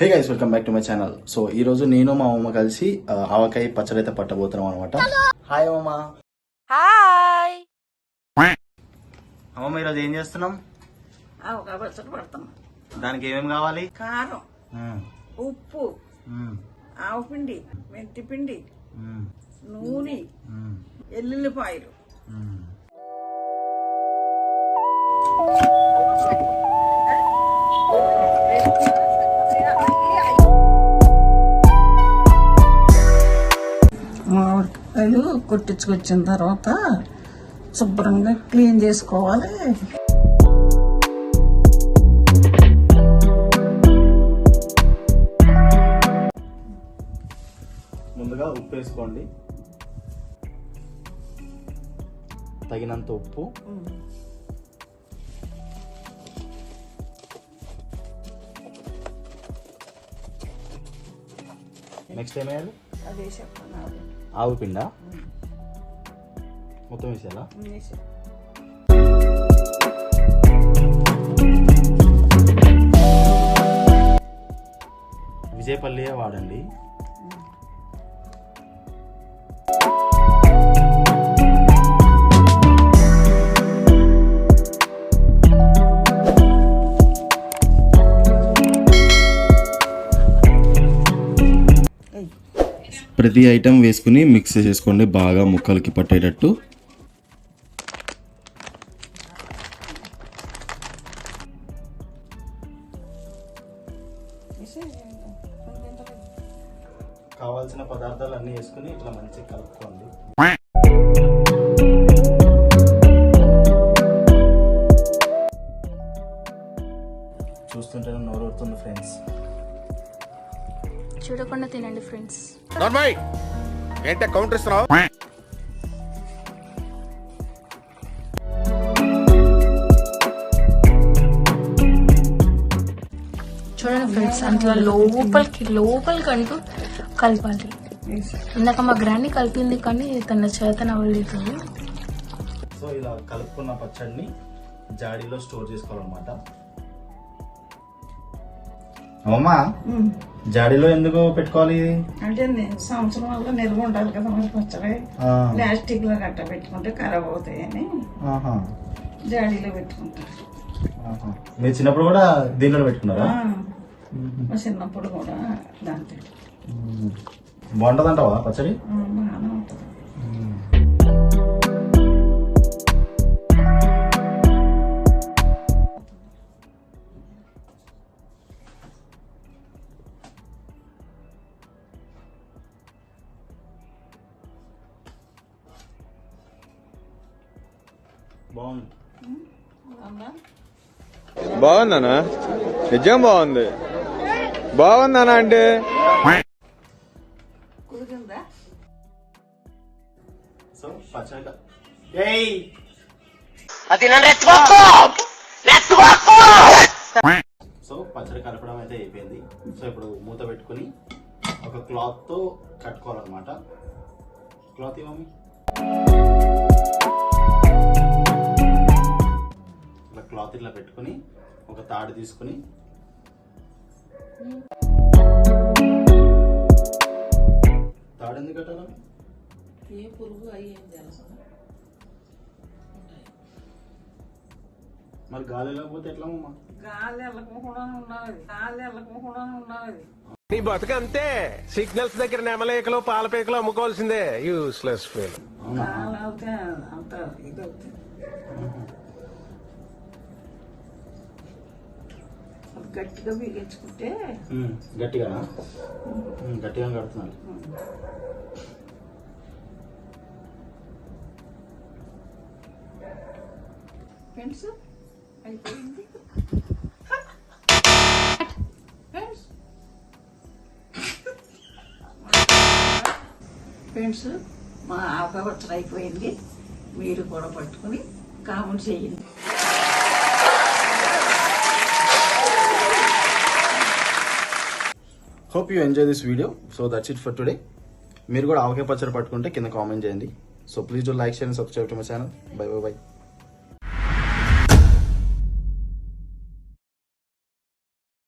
Hey guys welcome back to my channel so ఈ రోజు నేను మా అమ్మ కలిసి ఆవకాయ పచ్చడి అయితే పట్టబోతున్నాం అనమాట హాయ్ అమ్మ. హాయ్ అమ్మమ్మ ఈరోజు ఏం చేస్తున్నాం? ఆవకాయ పచ్చడి పడతాం దానికి ఏమేమి కావాలి? కారం. మ్మ్, ఉప్పు. మ్మ్, ఆవపిండి మెంతి పిండి మ్మ్, నూనె ఎల్లుల్లిపాయలు. మామిడికాయలు కొట్టించుకొచ్చిన తర్వాత శుభ్రంగా క్లీన్ చేసుకోవాలి. ముందుగా ఉప్పు వేసుకోండి. తగినంత ఉప్పు. నెక్స్ట్ ఏం వేయాలి? అదే చెప్పాను. ఆవు పిండ మొత్తం వేసేయాలా? విజయపల్లియే వాడండి. ప్రతి ఐటెం వేసుకుని మిక్స్ చేసుకోండి. బాగా ముక్కలకి పట్టేటట్టు. కావాల్సిన పదార్థాలు అన్నీ వేసుకుని ఇట్లా మంచిగా కలుపుకోండి. చూడకుండా తినండి ఫ్రెండ్స్ నార్మల్ ఏంటే కౌంటర్ ఇస్తున్నావు? చూడండి ఫ్రెండ్స్ అంత లోపలికి లోపలికి అంటూ కలపాలి. ఇందాక మా గ్రాండ్ కలిపింది కానీ తన చేతన అవ్వలేదు సో ఇలా కలుపుకున్న పచ్చడిని జాడీలో స్టోర్ చేసుకోవాలన్నమాట. అమ్మమ్మా జాడీలో ఎందుకు పెట్టుకోవాలి? ఇది? అంటే నేను సంవత్సరం వల్ల నిల్వ ఉండాలి కదా మరి పచ్చడి. ప్లాస్టిక్లో గట్ట పెట్టుకుంటే ఖరాబ్ అవుతాయని జాడీలో పెట్టుకుంటారు. మీరు చిన్నప్పుడు కూడా దీనిలో పెట్టుకున్నారా? చిన్నప్పుడు కూడా దాంట్లో. బాగుంటదంటావా పచ్చడి? బాగుంది? బాగుందనా నిజం బాగుంది. బాగుందనా అంటే? సో పచ్చడి కలపడం అయితే అయిపోయింది. సో ఇప్పుడు మూత పెట్టుకుని ఒక క్లాత్తో కట్టుకోవాలన్నమాట. క్లాత్ ఇవ్వమి క్లాత్ ఇట్లా పెట్టుకుని ఒక తాడు తీసుకుని తాడు ఎందుకు కట్టాలి? ఏ పురుగు అయ్యి ఏం తెలుసు మరి గాలి లేకపోతే ఎట్లా అమ్మా? గాలి వెళ్ళకుండా ఉండాలి గాలి వెళ్ళకుండా ఉండాలి నీ బతుకు అంతే సిగ్నల్స్ దగ్గర నెమలేకలు పాలపేకలు అమ్ముకోవాల్సిందే. యూస్లెస్ ఫీల్ గాలి అవుతే అంత ఇది అవుతుంది. గట్టిగా బిగించుకుంటే ఉమ్, గట్టిగా? కడుతున్నారు ఫ్రెండ్స్ అయిపోయింది. ఫ్రెండ్స్. ఫ్రెండ్స్ మా ఆపవచ్చలు అయిపోయింది. మీరు కూడా పట్టుకుని కామెంట్ చేయండి. Hope you enjoy this video so that's it for today మీరు కూడా ఆవకాయ పచ్చడి పట్టుకుంటే కింద కామెంట్ చేయండి. So please do like share and subscribe to my channel bye bye bye